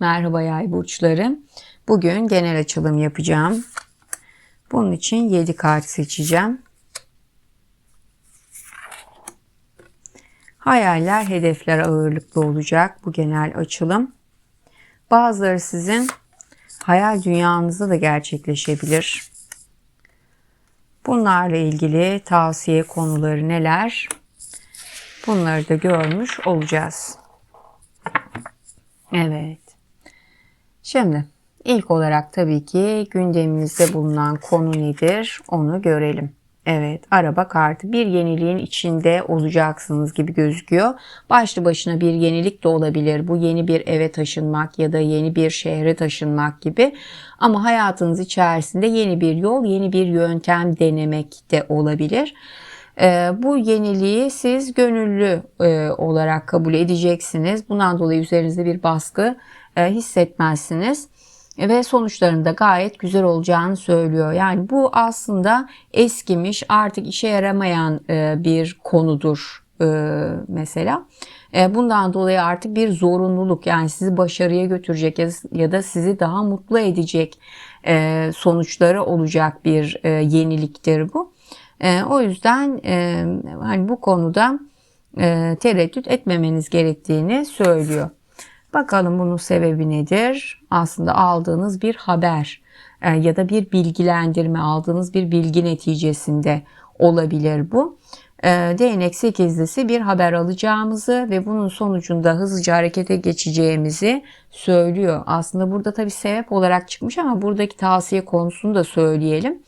Merhaba yay burçları. Bugün genel açılım yapacağım. Bunun için 7 kart seçeceğim. Hayaller, hedefler ağırlıklı olacak bu genel açılım. Bazıları sizin hayal dünyanızda da gerçekleşebilir. Bunlarla ilgili tavsiye konuları neler? Bunları da görmüş olacağız. Evet. Şimdi ilk olarak tabii ki gündemimizde bulunan konu nedir onu görelim. Evet araba kartı bir yeniliğin içinde olacaksınız gibi gözüküyor. Başlı başına bir yenilik de olabilir. Bu yeni bir eve taşınmak ya da yeni bir şehre taşınmak gibi. Ama hayatınız içerisinde yeni bir yol, yeni bir yöntem denemek de olabilir. Ee, bu yeniliği siz gönüllü e, olarak kabul edeceksiniz. Bundan dolayı üzerinizde bir baskı hissetmezsiniz ve sonuçlarında gayet güzel olacağını söylüyor. Yani bu aslında eskimiş artık işe yaramayan e, bir konudur mesela. Bundan dolayı artık bir zorunluluk yani sizi başarıya götürecek ya da sizi daha mutlu edecek sonuçları olacak bir yeniliktir bu. E, o yüzden e, hani bu konuda e, tereddüt etmemeniz gerektiğini söylüyor. Bakalım bunun sebebi nedir? Aslında aldığınız bir haber e, ya da bir bilgilendirme, aldığınız bir bilgi neticesinde olabilir bu. E, değnek 8'lisi bir haber alacağımızı ve bunun sonucunda hızlıca harekete geçeceğimizi söylüyor. Aslında burada tabii sebep olarak çıkmış ama buradaki tavsiye konusunu da söyleyelim.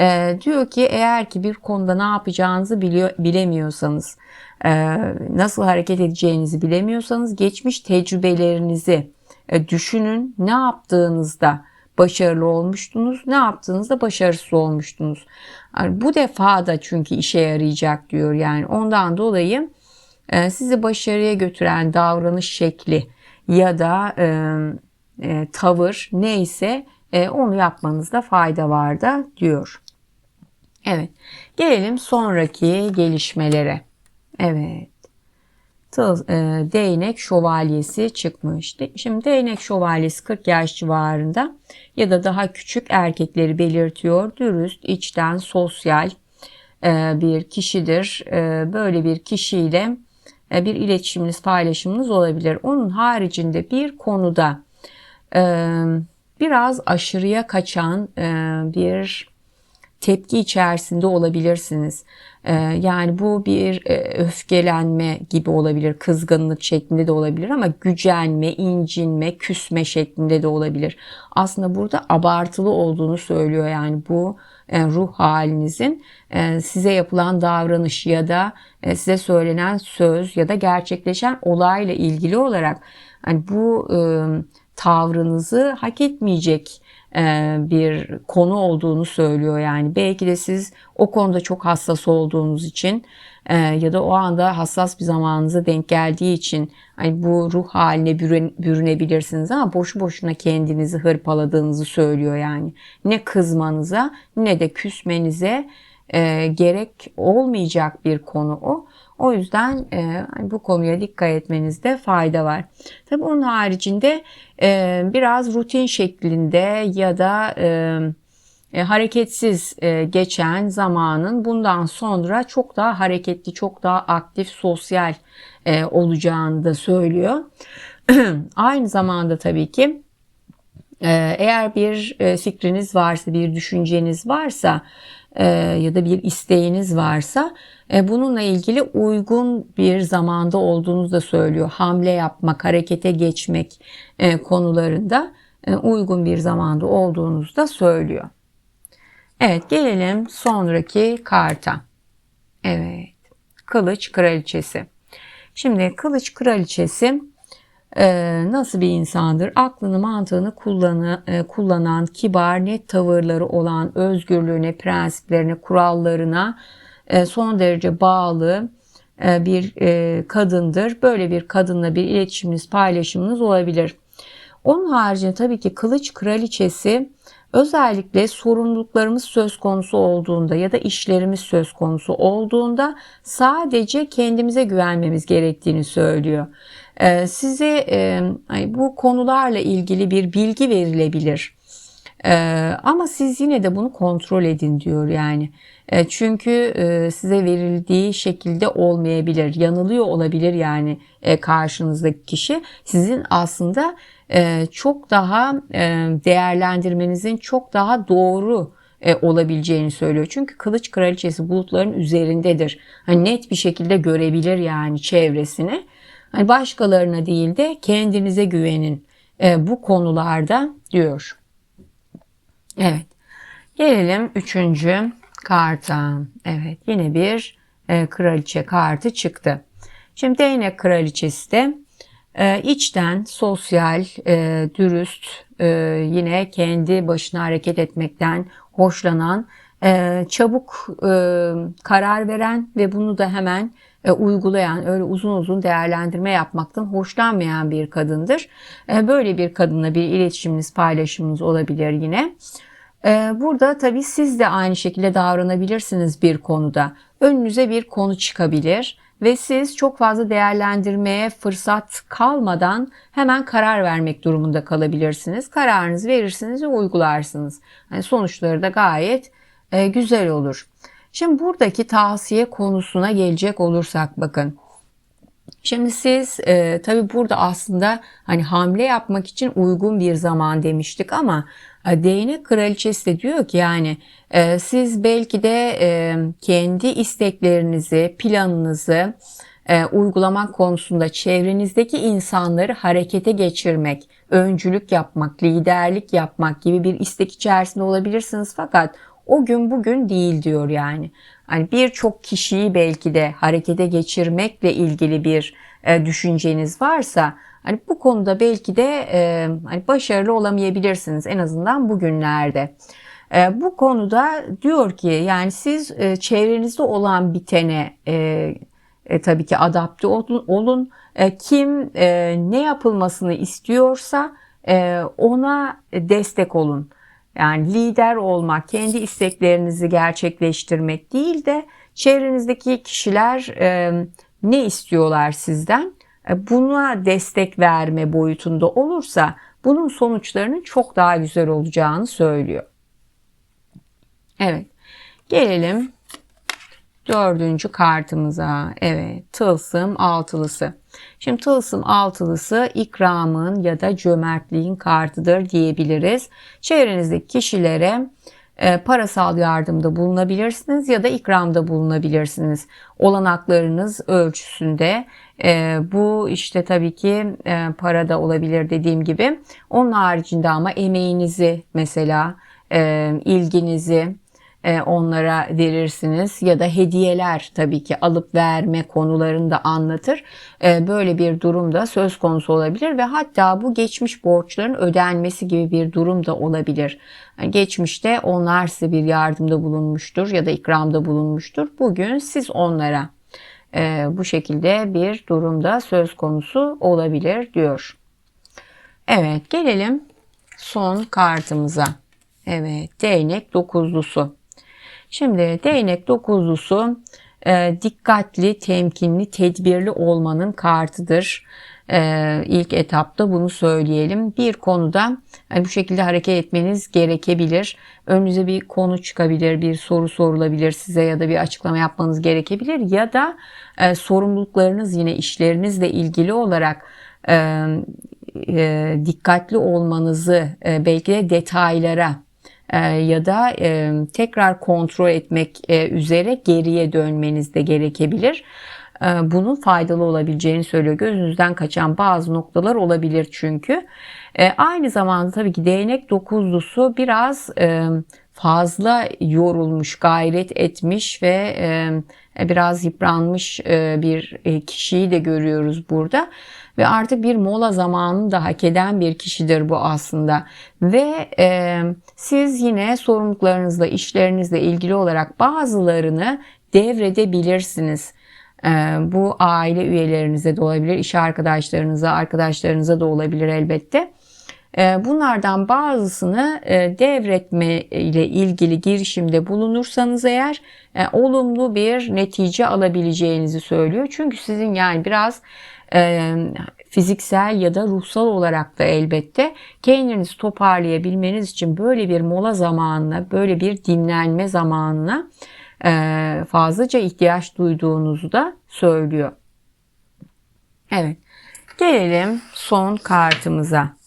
E, diyor ki eğer ki bir konuda ne yapacağınızı biliyor, bilemiyorsanız, e, nasıl hareket edeceğinizi bilemiyorsanız geçmiş tecrübelerinizi e, düşünün. Ne yaptığınızda başarılı olmuştunuz, ne yaptığınızda başarısız olmuştunuz. Yani bu defa da çünkü işe yarayacak diyor. Yani ondan dolayı e, sizi başarıya götüren davranış şekli ya da e, e, tavır neyse e, onu yapmanızda fayda var da diyor. Evet. Gelelim sonraki gelişmelere. Evet. Tıl, e, değnek şövalyesi çıkmıştı. Şimdi değnek şövalyesi 40 yaş civarında ya da daha küçük erkekleri belirtiyor. Dürüst, içten, sosyal e, bir kişidir. E, böyle bir kişiyle e, bir iletişiminiz, paylaşımınız olabilir. Onun haricinde bir konuda e, biraz aşırıya kaçan e, bir tepki içerisinde olabilirsiniz. Ee, yani bu bir e, öfkelenme gibi olabilir, kızgınlık şeklinde de olabilir ama gücenme, incinme, küsme şeklinde de olabilir. Aslında burada abartılı olduğunu söylüyor yani bu e, ruh halinizin e, size yapılan davranış ya da size söylenen söz ya da gerçekleşen olayla ilgili olarak hani bu tavrınızı hak etmeyecek e, bir konu olduğunu söylüyor yani. Belki de siz o konuda çok hassas olduğunuz için e, ya da o anda hassas bir zamanınıza denk geldiği için hani bu ruh haline bürünebilirsiniz ama boşu boşuna kendinizi hırpaladığınızı söylüyor yani. Ne kızmanıza ne de küsmenize e, gerek olmayacak bir konu o. O yüzden e, hani bu konuya dikkat etmenizde fayda var. Tabi onun haricinde e, biraz rutin şeklinde ya da e, e, hareketsiz e, geçen zamanın bundan sonra çok daha hareketli, çok daha aktif, sosyal e, olacağını da söylüyor. Aynı zamanda tabii ki e, eğer bir e, fikriniz varsa, bir düşünceniz varsa e, ya da bir isteğiniz varsa e, bununla ilgili uygun bir zamanda olduğunuzu da söylüyor. Hamle yapmak, harekete geçmek e, konularında uygun bir zamanda olduğunuzu da söylüyor. Evet gelelim sonraki karta. Evet. Kılıç Kraliçesi. Şimdi Kılıç Kraliçesi nasıl bir insandır? Aklını mantığını kullanı, kullanan, kibar, net tavırları olan, özgürlüğüne, prensiplerine, kurallarına e, son derece bağlı e, bir e, kadındır. Böyle bir kadınla bir iletişiminiz, paylaşımınız olabilir. Onun haricinde tabii ki kılıç kraliçesi Özellikle sorumluluklarımız söz konusu olduğunda ya da işlerimiz söz konusu olduğunda sadece kendimize güvenmemiz gerektiğini söylüyor. Ee, size e, bu konularla ilgili bir bilgi verilebilir. Ee, ama siz yine de bunu kontrol edin diyor yani. E, çünkü e, size verildiği şekilde olmayabilir, yanılıyor olabilir yani e, karşınızdaki kişi. Sizin aslında çok daha e, değerlendirmenizin çok daha doğru e, olabileceğini söylüyor. Çünkü kılıç kraliçesi bulutların üzerindedir. Hani net bir şekilde görebilir yani çevresini. Hani başkalarına değil de kendinize güvenin e, bu konularda diyor. Evet. Gelelim üçüncü karta. Evet yine bir e, kraliçe kartı çıktı. Şimdi değnek kraliçesi de e, içten, sosyal, e, dürüst, e, yine kendi başına hareket etmekten hoşlanan, e, çabuk karar veren ve bunu da hemen uygulayan, öyle uzun uzun değerlendirme yapmaktan hoşlanmayan bir kadındır. Böyle bir kadınla bir iletişiminiz, paylaşımınız olabilir yine. Burada tabii siz de aynı şekilde davranabilirsiniz bir konuda. Önünüze bir konu çıkabilir ve siz çok fazla değerlendirmeye fırsat kalmadan hemen karar vermek durumunda kalabilirsiniz. Kararınızı verirsiniz ve uygularsınız. Yani sonuçları da gayet e, güzel olur. Şimdi buradaki tavsiye konusuna gelecek olursak bakın. Şimdi siz e, tabi burada aslında hani hamle yapmak için uygun bir zaman demiştik ama değnek kraliçesi de diyor ki yani e, siz belki de e, kendi isteklerinizi, planınızı e, uygulamak konusunda çevrenizdeki insanları harekete geçirmek, öncülük yapmak, liderlik yapmak gibi bir istek içerisinde olabilirsiniz. Fakat o gün bugün değil diyor yani. Hani birçok kişiyi belki de harekete geçirmekle ilgili bir e, düşünceniz varsa hani bu konuda belki de e, hani başarılı olamayabilirsiniz en azından bugünlerde. E, bu konuda diyor ki yani siz e, çevrenizde olan bitene e, e, tabii ki adapte olun. olun. E, kim e, ne yapılmasını istiyorsa e, ona destek olun. Yani lider olmak, kendi isteklerinizi gerçekleştirmek değil de çevrenizdeki kişiler e, ne istiyorlar sizden? E, buna destek verme boyutunda olursa bunun sonuçlarının çok daha güzel olacağını söylüyor. Evet. Gelelim dördüncü kartımıza. Evet. Tılsım altılısı. Şimdi tılsım altılısı ikramın ya da cömertliğin kartıdır diyebiliriz. Çevrenizdeki kişilere e, parasal yardımda bulunabilirsiniz ya da ikramda bulunabilirsiniz. Olanaklarınız ölçüsünde e, bu işte tabii ki e, para da olabilir dediğim gibi. Onun haricinde ama emeğinizi mesela e, ilginizi onlara verirsiniz ya da hediyeler tabii ki alıp verme konularını da anlatır. E, böyle bir durum da söz konusu olabilir ve hatta bu geçmiş borçların ödenmesi gibi bir durum da olabilir. Yani geçmişte onlar size bir yardımda bulunmuştur ya da ikramda bulunmuştur. Bugün siz onlara e, bu şekilde bir durumda söz konusu olabilir diyor. Evet gelelim son kartımıza. Evet değnek dokuzlusu. Şimdi değnek dokuzlusu e, dikkatli, temkinli, tedbirli olmanın kartıdır. E, ilk etapta bunu söyleyelim. Bir konuda yani bu şekilde hareket etmeniz gerekebilir. Önünüze bir konu çıkabilir, bir soru sorulabilir size ya da bir açıklama yapmanız gerekebilir. Ya da e, sorumluluklarınız yine işlerinizle ilgili olarak e, e, dikkatli olmanızı e, belki de detaylara e, ya da e, tekrar kontrol etmek e, üzere geriye dönmeniz de gerekebilir. Bunun faydalı olabileceğini söylüyor. Gözünüzden kaçan bazı noktalar olabilir çünkü. Aynı zamanda tabii ki değnek dokuzlusu biraz fazla yorulmuş, gayret etmiş ve biraz yıpranmış bir kişiyi de görüyoruz burada ve artık bir mola zamanını da hak eden bir kişidir bu aslında. Ve e, siz yine sorumluluklarınızla, işlerinizle ilgili olarak bazılarını devredebilirsiniz. E, bu aile üyelerinize de olabilir, iş arkadaşlarınıza, arkadaşlarınıza da olabilir elbette. E, bunlardan bazısını e, devretme ile ilgili girişimde bulunursanız eğer e, olumlu bir netice alabileceğinizi söylüyor. Çünkü sizin yani biraz e, fiziksel ya da ruhsal olarak da elbette kendinizi toparlayabilmeniz için böyle bir mola zamanına, böyle bir dinlenme zamanına fazlaca ihtiyaç duyduğunuzu da söylüyor. Evet. Gelelim son kartımıza.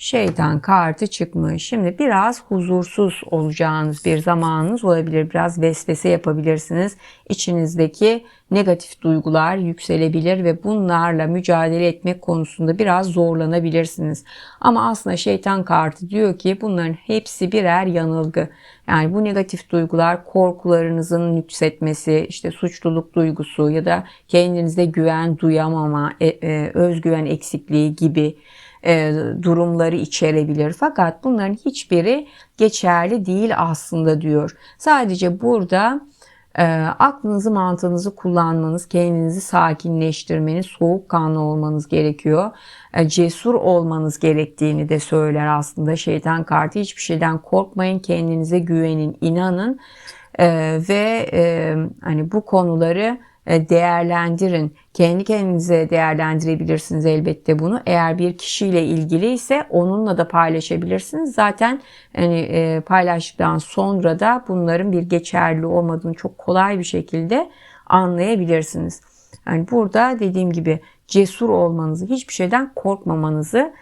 Şeytan kartı çıkmış. Şimdi biraz huzursuz olacağınız bir zamanınız olabilir. Biraz vesvese yapabilirsiniz. İçinizdeki negatif duygular yükselebilir ve bunlarla mücadele etmek konusunda biraz zorlanabilirsiniz. Ama aslında şeytan kartı diyor ki bunların hepsi birer yanılgı. Yani bu negatif duygular korkularınızın yükseltmesi, işte suçluluk duygusu ya da kendinize güven duyamama, e, e, özgüven eksikliği gibi durumları içerebilir. Fakat bunların hiçbiri geçerli değil aslında diyor. Sadece burada e, aklınızı mantığınızı kullanmanız, kendinizi sakinleştirmeniz, soğukkanlı olmanız gerekiyor. E, cesur olmanız gerektiğini de söyler aslında şeytan kartı. Hiçbir şeyden korkmayın, kendinize güvenin, inanın e, ve e, hani bu konuları e, değerlendirin. Kendi kendinize değerlendirebilirsiniz elbette bunu. Eğer bir kişiyle ilgili ise onunla da paylaşabilirsiniz. Zaten hani e, paylaştıktan sonra da bunların bir geçerli olmadığını çok kolay bir şekilde anlayabilirsiniz. Yani burada dediğim gibi cesur olmanızı, hiçbir şeyden korkmamanızı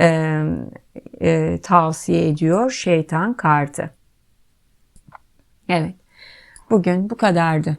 e, e, tavsiye ediyor şeytan kartı. Evet. Bugün bu kadardı.